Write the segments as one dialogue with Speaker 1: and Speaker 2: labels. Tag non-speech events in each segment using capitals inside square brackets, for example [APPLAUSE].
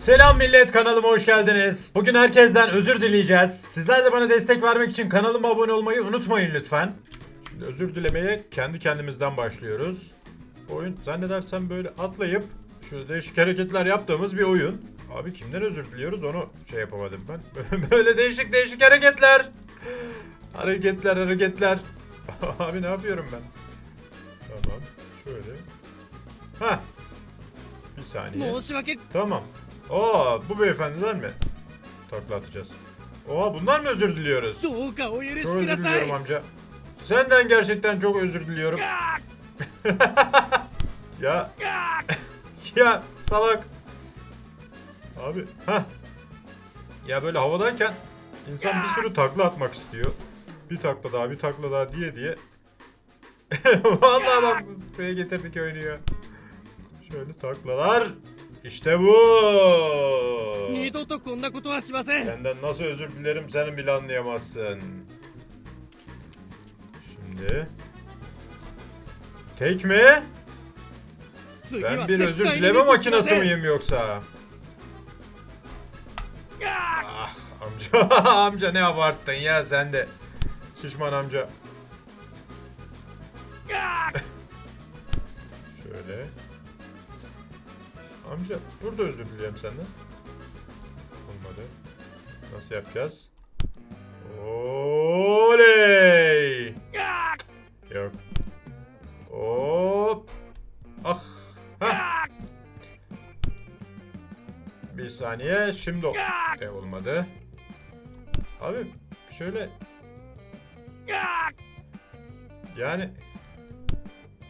Speaker 1: Selam millet kanalıma hoş geldiniz. Bugün herkesten özür dileyeceğiz. Sizler de bana destek vermek için kanalıma abone olmayı unutmayın lütfen. Şimdi özür dilemeye kendi kendimizden başlıyoruz. Bu oyun zannedersem böyle atlayıp şöyle değişik hareketler yaptığımız bir oyun. Abi kimden özür diliyoruz onu şey yapamadım ben. [LAUGHS] böyle değişik değişik hareketler. Hareketler hareketler. [LAUGHS] Abi ne yapıyorum ben? Tamam şöyle. Hah. Bir saniye. Tamam Oo bu beyefendiler mi? Takla atacağız. Oha bunlar mı özür diliyoruz? Çok özür diliyorum amca. Senden gerçekten çok özür diliyorum. [LAUGHS] ya. [LAUGHS] ya salak. Abi. ha. Ya böyle havadayken insan bir sürü takla atmak istiyor. Bir takla daha bir takla daha diye diye. [LAUGHS] Vallahi bak buraya getirdik oyunu ya. Şöyle taklalar. İşte bu. Senden nasıl özür dilerim seni bile anlayamazsın. Şimdi. Tek mi? Ben bir özür dileme makinesi miyim yoksa? Ah, amca [LAUGHS] amca ne abarttın ya sen de. Şişman amca. Şöyle. Amca burada özür dileyeyim senden. Olmadı. Nasıl yapacağız? Oley! Yok. Hop. Ah. Hah. Bir saniye. Şimdi o. E olmadı. Abi şöyle. Yani.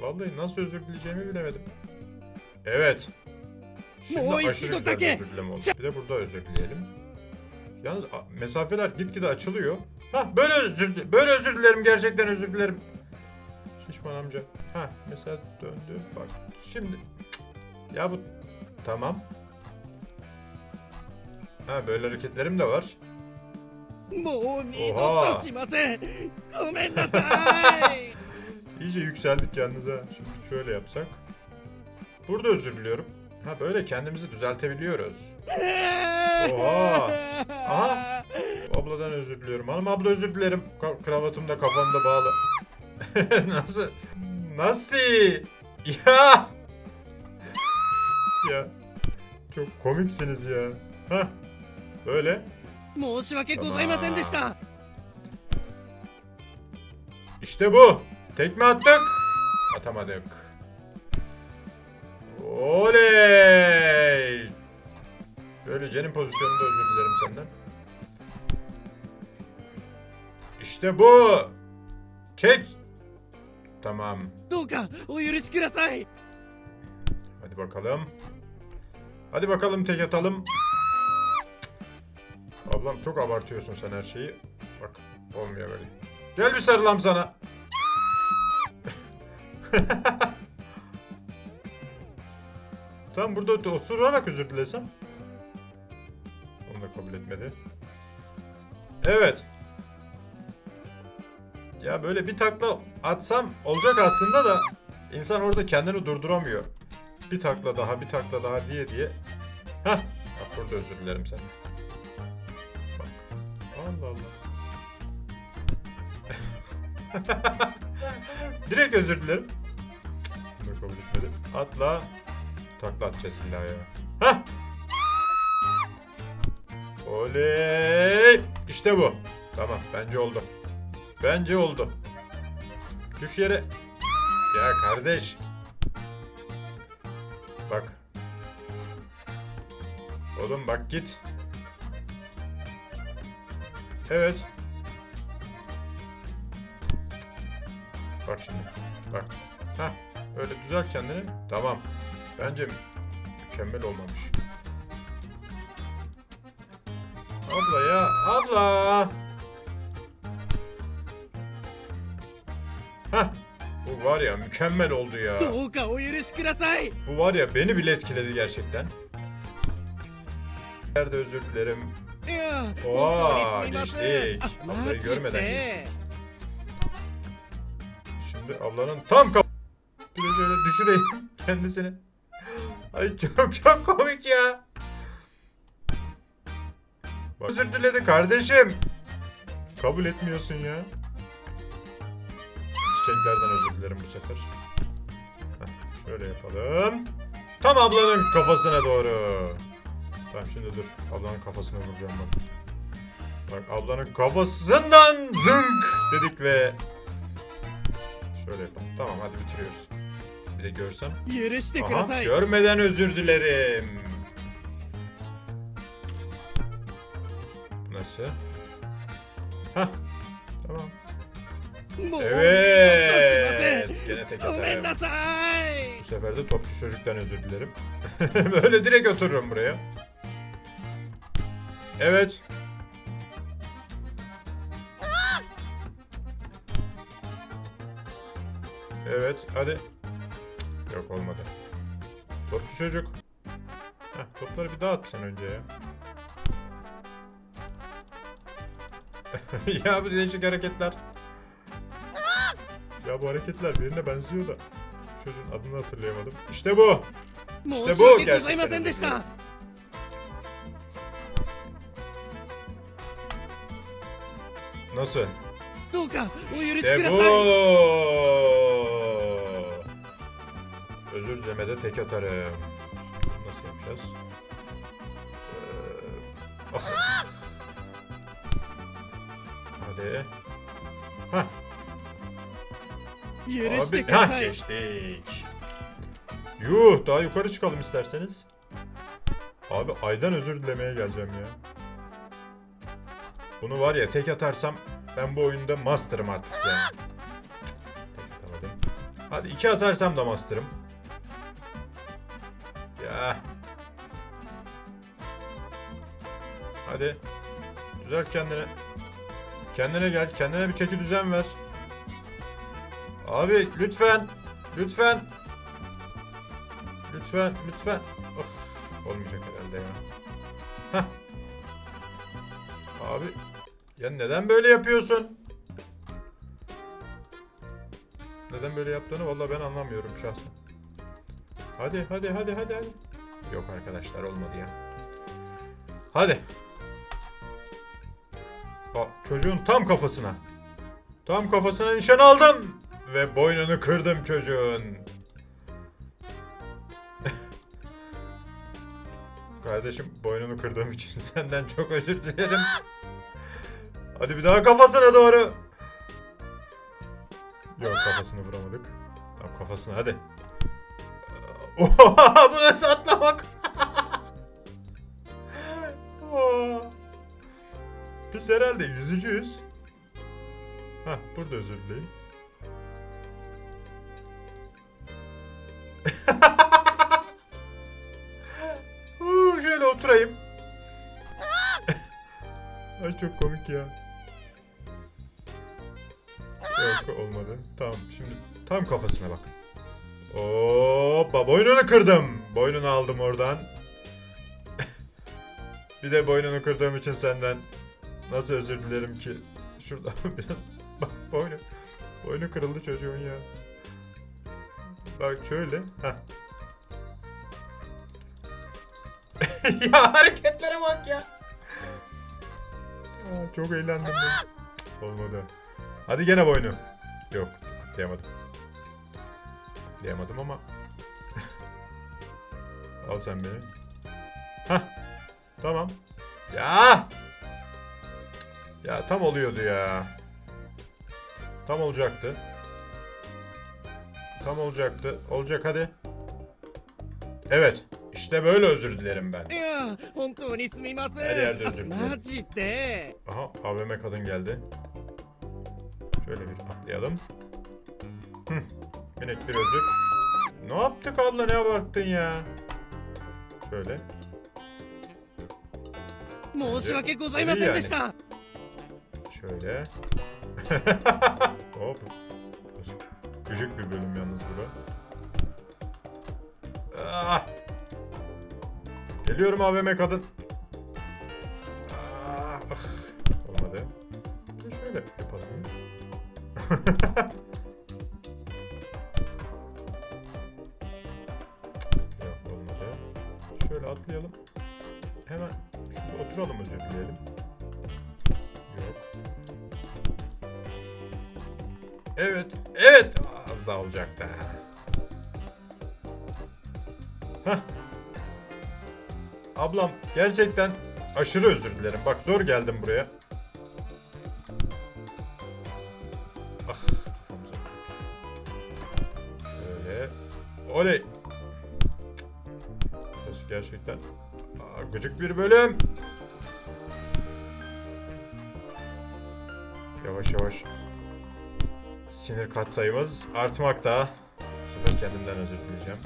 Speaker 1: Vallahi nasıl özür dileyeceğimi bilemedim. Evet. Şimdi
Speaker 2: Mo
Speaker 1: aşırı
Speaker 2: ichido
Speaker 1: güzel bir
Speaker 2: dake.
Speaker 1: özür dileme oldu. Bir de burada özür dileyelim. Yalnız a- mesafeler gitgide açılıyor. Hah böyle özür böyle özür dilerim gerçekten özür dilerim. Şişman amca. Ha mesela döndü. Bak şimdi. Ya bu tamam. Ha böyle hareketlerim de var.
Speaker 2: もう二度
Speaker 1: おは
Speaker 2: としませんごめんなさい [LAUGHS]
Speaker 1: İyice yükseldik yalnız ha. Şimdi şöyle yapsak. Burada özür diliyorum. Ha böyle kendimizi düzeltebiliyoruz. [LAUGHS] Oha. Aha. Abladan özür diliyorum. Hanım abla özür dilerim. Ka- kravatım da kafamda bağlı. Nasıl? [LAUGHS] Nasıl? Ya. Ya. Çok komiksiniz ya. Ha. Böyle.
Speaker 2: 申し訳ございませんでした
Speaker 1: İşte bu. Tekme attık. Atamadık. Oley! Böylece'nin pozisyonunda özür dilerim senden. İşte bu. Çek. Tamam.
Speaker 2: Doka, o yürüyüş kurasay.
Speaker 1: Hadi bakalım. Hadi bakalım tek atalım. Ablam çok abartıyorsun sen her şeyi. Bak olmuyor böyle. Gel bir sarılam sana. [LAUGHS] Tam burada osurarak özür dilesem. Onu da kabul etmedi. Evet. Ya böyle bir takla atsam olacak aslında da insan orada kendini durduramıyor. Bir takla daha, bir takla daha diye diye. Hah, bak burada özür dilerim sen. Bak. Allah Allah. [LAUGHS] Direkt özür dilerim. Atla. Takla atacağız illa ya. Hah. Oley. İşte bu. Tamam bence oldu. Bence oldu. Düş yere. Ya kardeş. Bak. Oğlum bak git. Evet. Bak şimdi. Bak. Ha, öyle düzelt kendini. Tamam. Bence mükemmel olmamış. Abla ya, abla! Hah, bu var ya mükemmel oldu ya. Bu var ya beni bile etkiledi gerçekten. Nerede özür dilerim. Oha geçtik. Ablayı görmeden geçtik. Şimdi ablanın tam kafasını düşüreyim [LAUGHS] kendisini. Ay çok çok komik ya. Bak, özür diledi kardeşim. Kabul etmiyorsun ya. Çiçeklerden özür dilerim bu sefer. Heh, şöyle yapalım. Tam ablanın kafasına doğru. Tamam şimdi dur. Ablanın kafasına vuracağım bak. Bak ablanın kafasından zınk dedik ve şöyle yapalım. Tamam hadi bitiriyoruz bir de görsem.
Speaker 2: Yürüstü
Speaker 1: Aha,
Speaker 2: Kurosay.
Speaker 1: görmeden özür dilerim. Bu Nasıl? Hah. Tamam.
Speaker 2: Bu-
Speaker 1: Evet. Gene
Speaker 2: teke
Speaker 1: Omen
Speaker 2: tayağı. nasay.
Speaker 1: Bu sefer de topçu çocuktan özür dilerim. [LAUGHS] Böyle direkt otururum buraya. Evet. Evet, hadi. Yok olmadı. Topçu çocuk. Heh, topları bir daha atsan önce ya. [LAUGHS] ya bu değişik hareketler. ya bu hareketler birine benziyor da. Çocuğun adını hatırlayamadım. İşte bu.
Speaker 2: İşte
Speaker 1: bu gerçekten. Nasıl? İşte bu. Demede tek atarım. Nasıl yapacağız? Ee... Oh. Hadi. Hah. Abi,
Speaker 2: ha,
Speaker 1: geçtik. Yuh daha yukarı çıkalım isterseniz. Abi aydan özür dilemeye geleceğim ya. Bunu var ya tek atarsam ben bu oyunda master'ım artık yani. Hadi iki atarsam da master'ım. Ya. Hadi. Düzelt kendini. Kendine gel. Kendine bir çeki düzen ver. Abi lütfen. Lütfen. Lütfen. Lütfen. Of, olmayacak herhalde ya. Hah. Abi. Ya neden böyle yapıyorsun? Neden böyle yaptığını vallahi ben anlamıyorum şahsen. Hadi hadi hadi hadi hadi. Yok arkadaşlar olmadı ya. Hadi. Aa, çocuğun tam kafasına. Tam kafasına nişan aldım. Ve boynunu kırdım çocuğun. [LAUGHS] Kardeşim boynunu kırdığım için [LAUGHS] senden çok özür dilerim. Hadi bir daha kafasına doğru. Yok kafasını vuramadık. Tam kafasına hadi. Oha bu nasıl atlamak? Biz herhalde yüzücüyüz. Hah burada özür dileyim. [LAUGHS] Şöyle oturayım. [LAUGHS] Ay çok komik ya. Yok olmadı. Tamam şimdi tam kafasına bak. Hoppa boynunu kırdım. Boynunu aldım oradan. bir de boynunu kırdığım için senden nasıl özür dilerim ki. Şurada [LAUGHS] biraz bak boynu. Boynu kırıldı çocuğun ya. Bak şöyle. [LAUGHS] Ya hareketlere bak ya. Aa, çok eğlendim. Olmadı. Hadi gene boynu. Yok atlayamadım atlayamadım ama. [LAUGHS] Al sen beni. Hah. Tamam. Ya. Ya tam oluyordu ya. Tam olacaktı. Tam olacaktı. Olacak hadi. Evet. İşte böyle özür dilerim ben. Her yerde özür dilerim. [LAUGHS] Aha AVM kadın geldi. Şöyle bir atlayalım. Hı. Minik bir özür. Ne yaptık abla ne abarttın ya? Şöyle.
Speaker 2: 申し訳ございませんでした
Speaker 1: Şöyle. [LAUGHS] Hop. Gıcık bir bölüm yalnız bura. Ah! Geliyorum AVM kadın. Ah! Olmadı. Bir de Şöyle yapalım. [LAUGHS] dileyelim. Yok. Evet. Evet. Az daha olacaktı. Hah. Ablam gerçekten aşırı özür dilerim. Bak zor geldim buraya. Ah kafamıza. Şöyle. Oley. Gerçekten Aa, gıcık bir bölüm. Yavaş yavaş sinir katsayımız artmakta. Sefer kendimden özür dileyeceğim.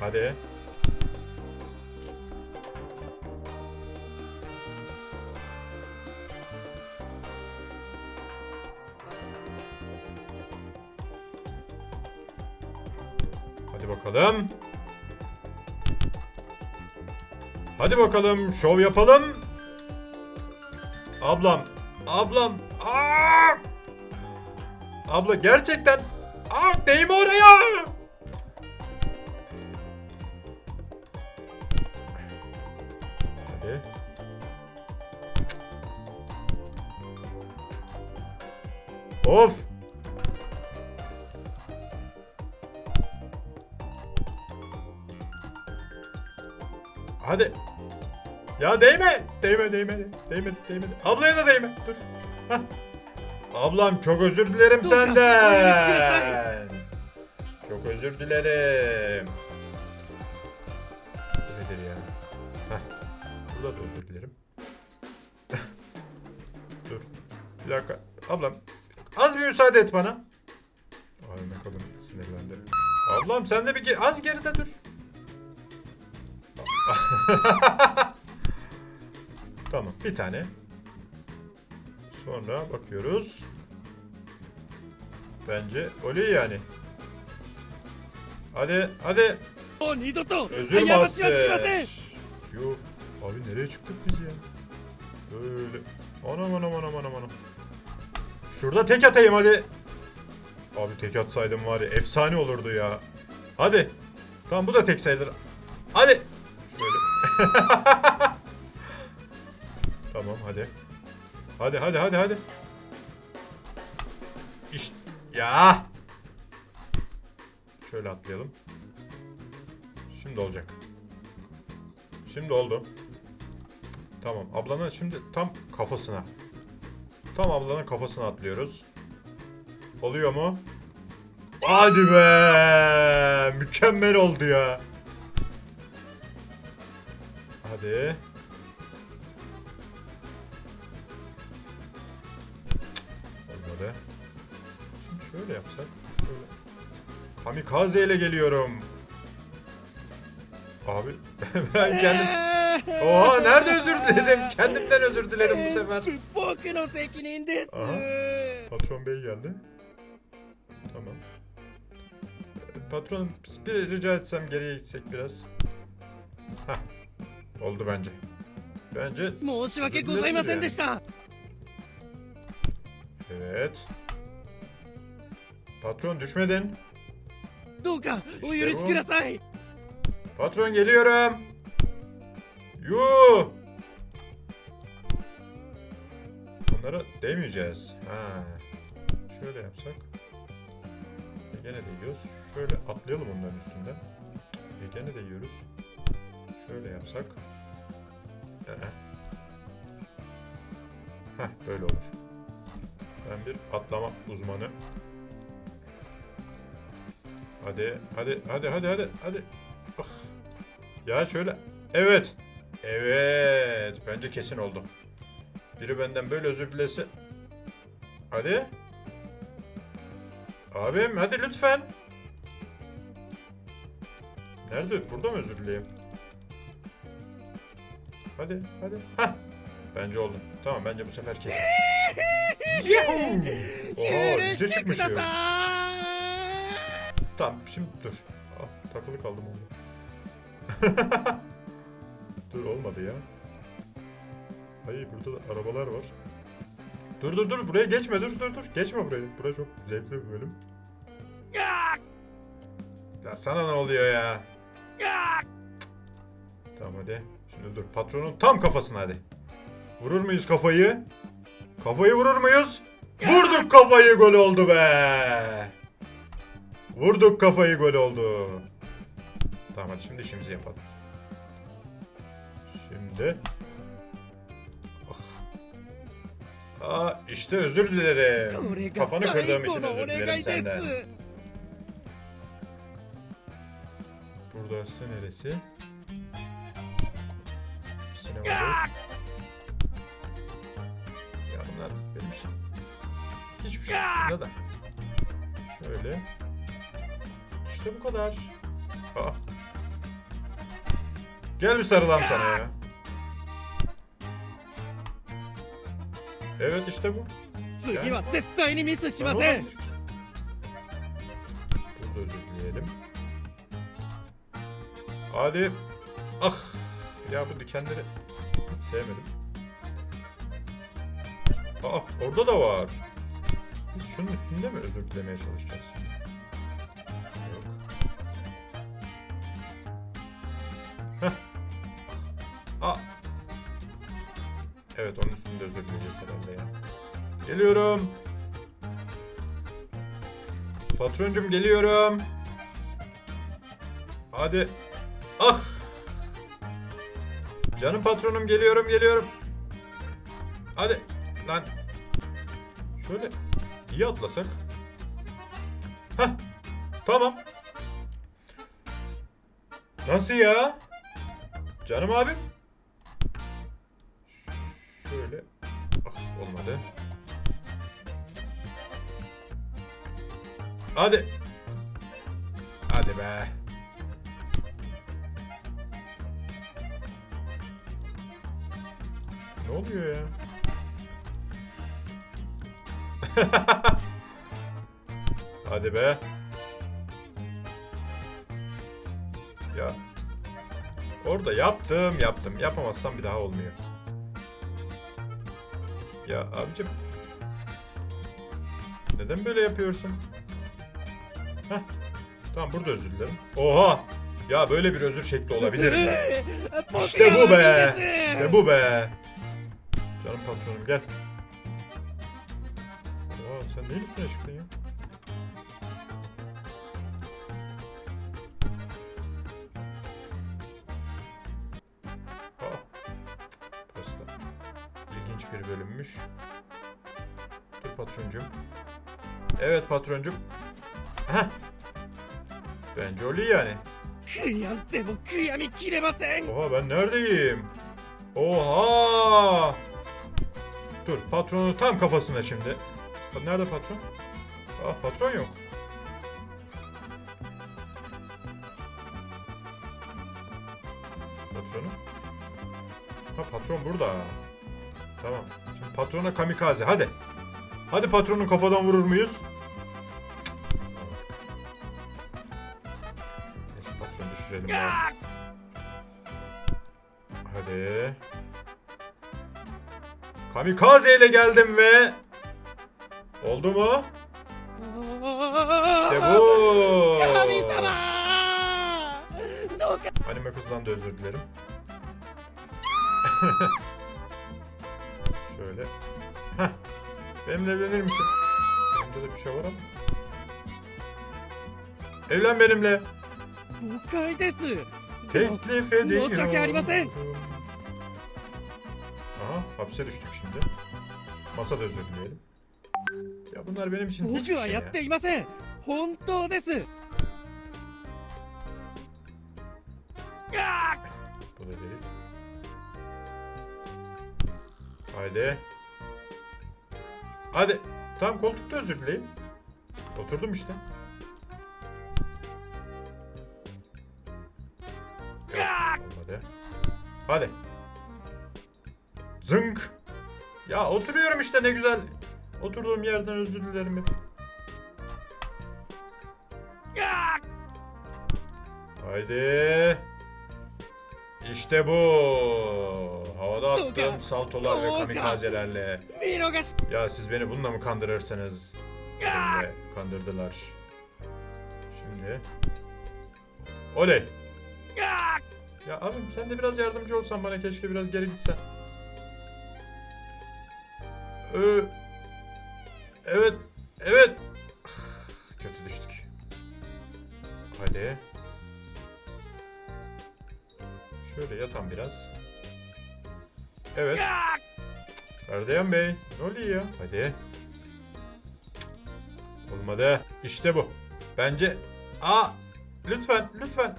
Speaker 1: Hadi. Hadi bakalım. Hadi bakalım şov yapalım. Ablam, ablam. Aa! Abla gerçekten. Aa, değme oraya. Hadi. Of. Ya değme. Değme değme. Değme değme. Ablaya da değme. Dur. Hah. Ablam çok özür dilerim
Speaker 2: Dur,
Speaker 1: senden. Çok özür dilerim. Bu nedir ya? Hah. Burada da özür dilerim. [LAUGHS] Dur. Bir dakika. Ablam. Az bir müsaade et bana. Ay ne kadar sinirlendim. Ablam sen de bir ge- az geride dur. [LAUGHS] [LAUGHS] Tamam bir tane. Sonra bakıyoruz. Bence öyle yani. Hadi hadi. Özür Master. Yok. Abi nereye çıktık biz ya? Böyle. Anam anam anam anam anam. Şurada tek atayım hadi. Abi tek atsaydım var ya efsane olurdu ya. Hadi. Tamam bu da tek sayılır. Hadi. Şöyle. [LAUGHS] hadi. Hadi hadi hadi hadi. İşte ya. Şöyle atlayalım. Şimdi olacak. Şimdi oldu. Tamam. Ablanın şimdi tam kafasına. Tam ablanın kafasına atlıyoruz. Oluyor mu? Hadi be! Mükemmel oldu ya. Hadi. Kamikaze ile geliyorum. Abi [LAUGHS] ben kendim... Oha nerede özür diledim? Kendimden özür dilerim bu sefer.
Speaker 2: 僕の責任です
Speaker 1: Aha. Patron bey geldi. Tamam. Ee, Patronum bir rica etsem geriye gitsek biraz. Hah. Oldu bence. Bence
Speaker 2: 申し訳ございませんでした
Speaker 1: evet. Patron düşmedin.
Speaker 2: どうかお許しください
Speaker 1: Patron geliyorum. Yuh. Onlara değmeyeceğiz. Ha. Şöyle yapsak. E gene de yiyoruz. Şöyle atlayalım onların üstünden. E gene de yiyoruz. Şöyle yapsak. Ee. Heh böyle olur. Ben bir atlama uzmanı. Hadi hadi hadi hadi hadi hadi. Ah. Ya şöyle. Evet. Evet. Bence kesin oldu. Biri benden böyle özür dilese. Hadi. Abim hadi lütfen. Nerede? Burada mı özür dileyim? Hadi hadi. Hah. Bence oldu. Tamam bence bu sefer kesin. [LAUGHS] Yuhu! Oha, bize çıkmış ya. Tamam şimdi dur. Ah, takılı kaldım orada. [LAUGHS] dur olmadı ya. Hayır burada da arabalar var. Dur dur dur buraya geçme dur dur dur. Geçme buraya. Burası çok zevkli bir bölüm. Ya sana ne oluyor ya? Tamam hadi. Şimdi dur patronun tam kafasına hadi. Vurur muyuz kafayı? Kafayı vurur muyuz? Vurduk kafayı gol oldu be. Vurduk kafayı gol oldu. Tamam hadi şimdi işimizi yapalım. Şimdi. Oh. Aa işte özür dilerim. Kafanı kırdığım için özür dilerim senden. Burası neresi? Sinemacı. Ya bunlar benim işim. Hiçbir şey aslında da. Şöyle. İşte bu kadar. Ah. Gel bir sarılam sana ya. Evet işte bu.
Speaker 2: Gel.
Speaker 1: Burada özür dileyelim. Hadi. Ah. Ya bu dikenleri sevmedim. Aa orada da var. Biz şunun üstünde mi özür dilemeye çalışacağız? Geliyorum. Patroncum geliyorum. Hadi. Ah. Canım patronum geliyorum geliyorum. Hadi. Lan. Şöyle iyi atlasak. Hah. Tamam. Nasıl ya? Canım abim. Hadi. Hadi be. Ne oluyor ya? [LAUGHS] Hadi be. Ya. Orada yaptım yaptım. Yapamazsam bir daha olmuyor. Ya abicim. Neden böyle yapıyorsun? Heh. Tamam burada özür dilerim. Oha! Ya böyle bir özür şekli olabilir mi? [LAUGHS] işte bu be! İşte bu be! Canım patronum gel. Oha sen neyin üstüne çıktın ya? bir bölünmüş. Dur patroncum. Evet patroncum. Heh. Bence öyle yani.
Speaker 2: Kıyan demo kıyami kiremasen.
Speaker 1: Oha ben neredeyim? Oha! Dur patronu tam kafasına şimdi. Nerede patron? Ah patron yok. Patronu. Ha patron burada. Tamam. Şimdi patrona kamikaze hadi. Hadi patronun kafadan vurur muyuz? Bismillah. Hadi. Kamikaze ile geldim ve oldu mu? İşte bu. Anime kızdan da özür dilerim. [LAUGHS] Şöyle. Benimle evlenir misin? Bende de bir şey var ama. Evlen benimle.
Speaker 2: 誤解ですでも
Speaker 1: Teklif ediyorum.
Speaker 2: 申し訳ありません
Speaker 1: Aha hapse düştük şimdi. Masada özür dileyelim. Ya bunlar benim için hiçbir
Speaker 2: 僕は
Speaker 1: şey
Speaker 2: や
Speaker 1: ya.
Speaker 2: っていません本当です
Speaker 1: Bu da değil. Haydi. Hadi. Tamam koltukta özür dileyim. Oturdum işte. Hadi. Zınk. Ya oturuyorum işte ne güzel. Oturduğum yerden özür dilerim hep. Haydi. İşte bu. Havada attığım saltolar ve kamikazelerle. Ya siz beni bununla mı kandırırsınız? Benimle kandırdılar. Şimdi. Oley. Ya abim sen de biraz yardımcı olsan bana keşke biraz geri gitsen. Ee, evet. Evet. [SIGHS] Kötü düştük. Hadi. Şöyle yatan biraz. Evet. Gardiyan Bey. Ne oluyor ya? Hadi. Olmadı. İşte bu. Bence... Aa! Lütfen, lütfen.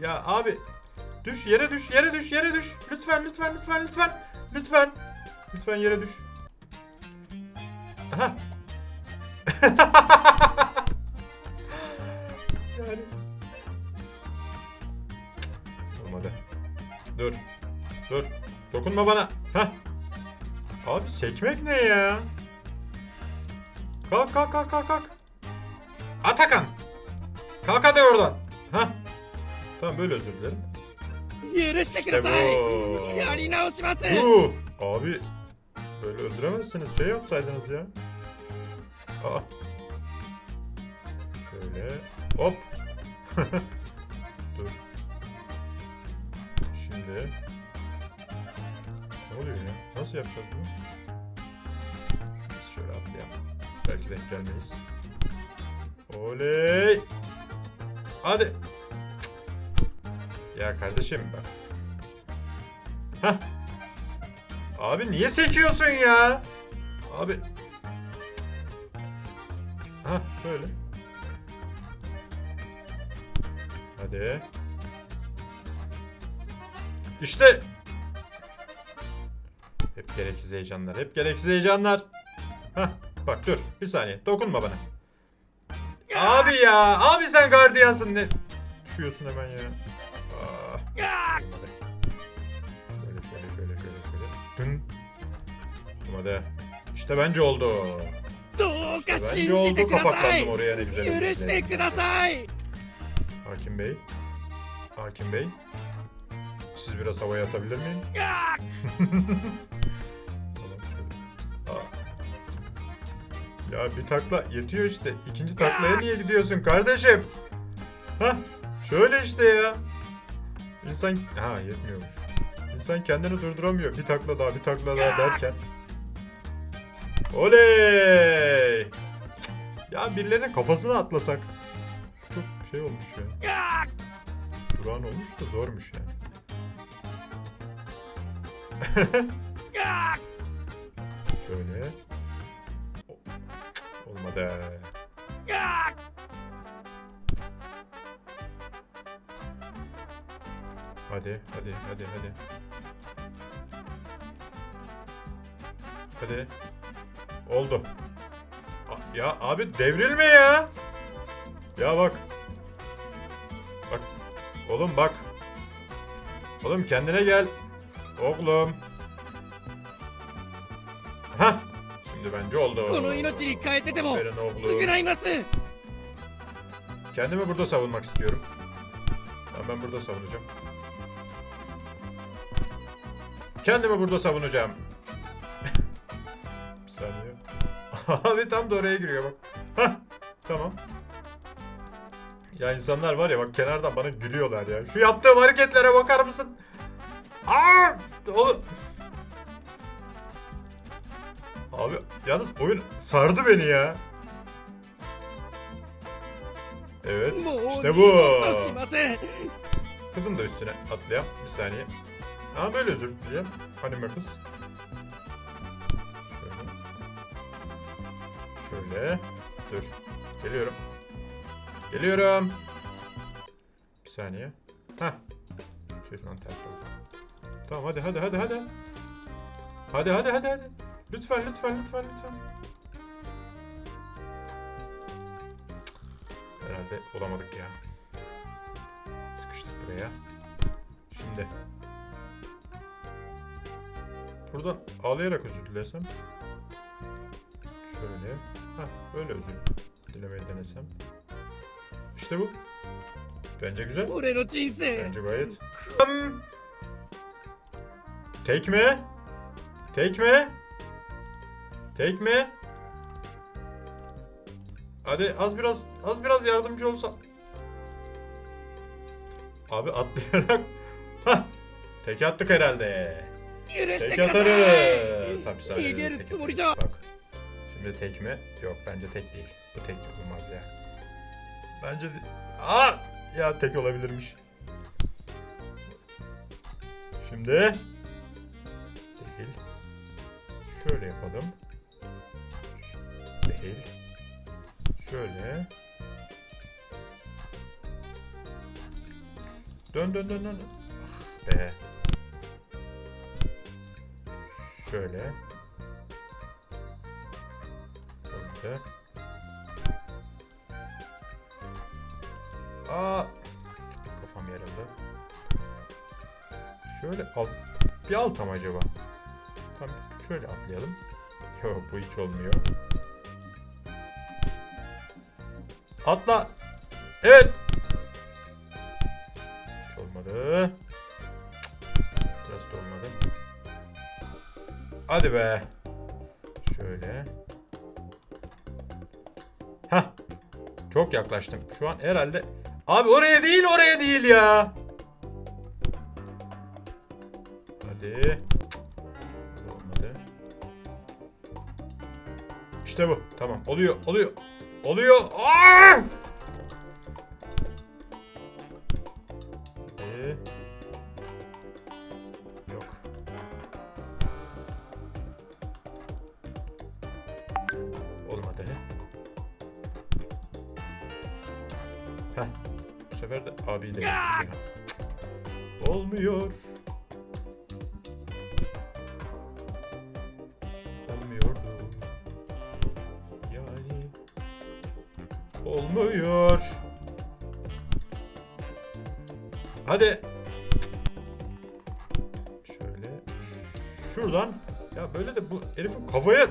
Speaker 1: Ya abi. Düş, yere düş, yere düş, yere düş. Lütfen, lütfen, lütfen, lütfen. Lütfen. Lütfen yere düş. Aha. [LAUGHS] yani. Olmadı. Dur. Dur. Dokunma bana. Hah. Abi sekmek ne ya? Kalk kalk kalk kalk kalk. Atakan. Kalk hadi oradan. Hah. Tamam böyle özür dilerim.
Speaker 2: Yerleşte
Speaker 1: İşte bu. Bu. Abi böyle öldüremezsiniz. Şey yapsaydınız ya. Aa. Şöyle. Hop. [LAUGHS] Dur. Şimdi. Ne oluyor ya? Nasıl yapacağız bunu? Biz şöyle atlayalım. Belki denk gelmeyiz. Oley. Hadi. Ya kardeşim bak. Hah. Abi niye sekiyorsun ya? Abi. Ha böyle. Hadi. İşte. Hep gereksiz heyecanlar. Hep gereksiz heyecanlar. Hah bak dur. Bir saniye. Dokunma bana. Abi ya. Abi sen gardiyansın. Ne? Düşüyorsun hemen ya. Şöyle şöyle şöyle şöyle şöyle. Dün. Hadi. İşte bence oldu.
Speaker 2: İşte
Speaker 1: bence oldu. Kapaklandım oraya ne güzel.
Speaker 2: Yürüste kıratay.
Speaker 1: Hakim Bey. Hakim Bey. Siz biraz havaya atabilir miyim? [LAUGHS] ya bir takla yetiyor işte. İkinci taklaya niye gidiyorsun kardeşim? Hah şöyle işte ya. İnsan... Ha yetmiyormuş. İnsan kendini durduramıyor. Bir takla daha bir takla daha derken. Oley! Ya birilerinin kafasına atlasak. Çok şey olmuş ya. Duran olmuş da zormuş yani. Şöyle. Olmadı. Hadi hadi hadi hadi. Hadi. Oldu. A ya abi devrilme ya. Ya bak. Bak. Oğlum bak. Oğlum kendine gel. Oğlum. Ha. Şimdi bence oldu. Bunu inochi
Speaker 2: ni kaete demo. Sugunaimasu.
Speaker 1: Kendimi burada savunmak istiyorum. Tamam ben burada savunacağım. Kendimi burada savunacağım. [LAUGHS] bir saniye. [LAUGHS] Abi tam da oraya giriyor bak. Hah. Tamam. Ya insanlar var ya bak kenardan bana gülüyorlar ya. Şu yaptığım hareketlere bakar mısın? Aa! O... Abi yalnız oyun sardı beni ya. Evet. İşte bu. Kızım da üstüne atlayalım. Bir saniye. Ama böyle özür dileyeceğim. Anime kız. Şöyle. Şöyle. Dur. Geliyorum. Geliyorum. Bir saniye. Hah. Tüh lan ters oldu. Tamam hadi hadi hadi hadi. Hadi hadi hadi hadi. Lütfen lütfen lütfen lütfen. Herhalde olamadık ya. Sıkıştık buraya. Şimdi. Buradan ağlayarak özür dilesem. Şöyle. Hah böyle özür dilemeyi denesem. İşte bu. Bence güzel.
Speaker 2: 俺の人生
Speaker 1: Bence gayet. Hmm. Tekme. Tekme. Tekme. Hadi az biraz az biraz yardımcı olsa. Abi atlayarak. Hah. Tek attık herhalde.
Speaker 2: 許して
Speaker 1: Tek
Speaker 2: ください
Speaker 1: atarız. Hapishanede
Speaker 2: 逃げる
Speaker 1: tek
Speaker 2: つもりじゃ
Speaker 1: Bak Şimdi tek mi? Yok bence tek değil. Bu tek olmaz ya. Bence de... Aa! Ya tek olabilirmiş. Şimdi... Değil. Şöyle yapalım. Değil. Şöyle. Dön dön dön dön. Ah be. Şöyle. Olmadı. Aa. Kafam yarıldı. Şöyle al. Bir alt mı acaba? Tamam şöyle atlayalım. Yok bu hiç olmuyor. Atla. Evet. Hadi be. Şöyle. Hah. Çok yaklaştım. Şu an herhalde... Abi oraya değil oraya değil ya. Hadi. Olmadı. İşte bu. Tamam. Oluyor. Oluyor. Oluyor. Aa! Bu sefer de abiyle. Olmuyor. Olmuyordu. Yani olmuyor. Hadi. Şöyle. Şuradan. Ya böyle de bu herifin kafaya...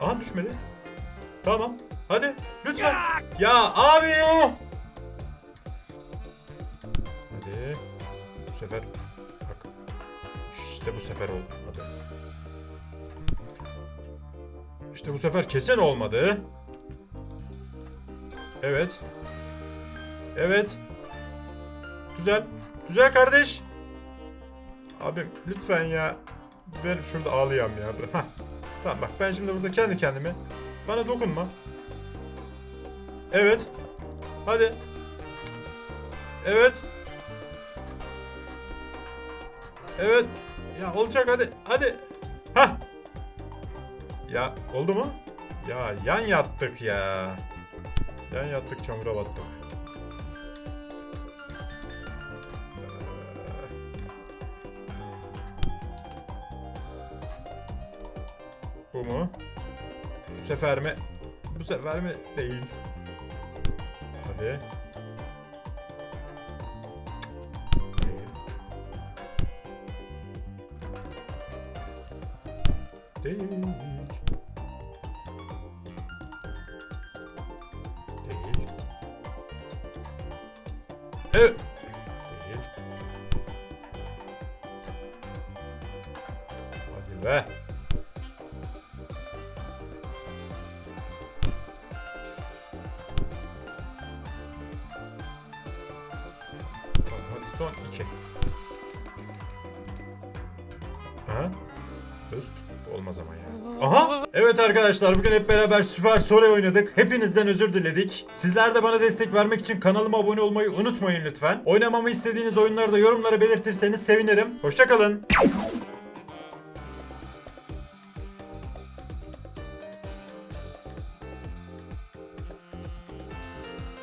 Speaker 1: Aha düşmedi. Tamam. Hadi. Lütfen. Ya abi ya. Hadi. Sefer kesin olmadı. Evet. Evet. Güzel. Güzel kardeş. Abim lütfen ya. Ben şurada ağlayayım ya. Hah. Tamam bak ben şimdi burada kendi kendime. Bana dokunma. Evet. Hadi. Evet. Evet. Ya olacak hadi. Hadi. Ya oldu mu? Ya yan yattık ya. Yan yattık çamura battık. Bu mu? Bu sefer mi? Bu sefer mi? Değil. Hadi. Değil. Değil. Evet. Değil. Hadi be. Arkadaşlar bugün hep beraber Süper Sore oynadık. Hepinizden özür diledik. Sizler de bana destek vermek için kanalıma abone olmayı unutmayın lütfen. Oynamamı istediğiniz oyunları da yorumlara belirtirseniz sevinirim. Hoşçakalın.